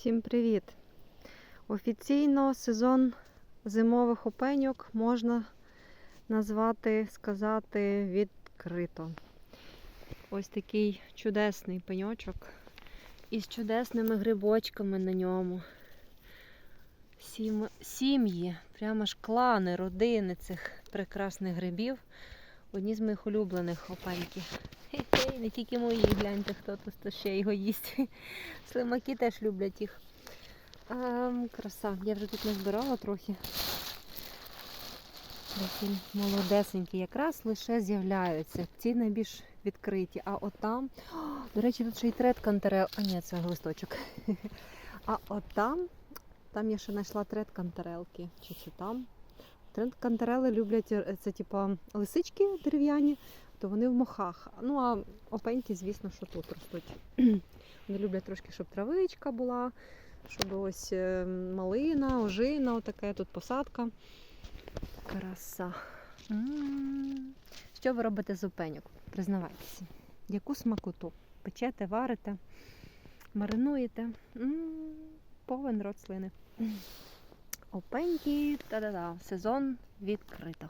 Всім привіт! Офіційно сезон зимових опеньок можна назвати, сказати відкрито. Ось такий чудесний пеньочок із чудесними грибочками на ньому. Сім... Сім'ї, прямо ж клани, родини цих прекрасних грибів. Одні з моїх улюблених опеньків. Не тільки мої, гляньте, хто тут ще його їсть. Слимаки теж люблять їх. Ем, краса. Я вже тут назбирала трохи. Такі молодесенькі, якраз лише з'являються. Ці найбільш відкриті. А отам, до речі, тут ще й трет кантерел. А ні, це листочок. А отам, там я ще знайшла трет кантерелки. Чи це там? Трет кантерели люблять е, це типа лисички дерев'яні, то вони в мохах. Ну а опеньки, звісно, що тут ростуть. Вони люблять трошки, щоб травичка була, щоб ось е, малина, ожина, отака тут посадка. Краса. М. Що ви робите з опеньок? Признавайтеся. Яку смакоту? Печете, варите, маринуєте. М, Повен рот слини. Опеньки, та-да-да, сезон відкрито.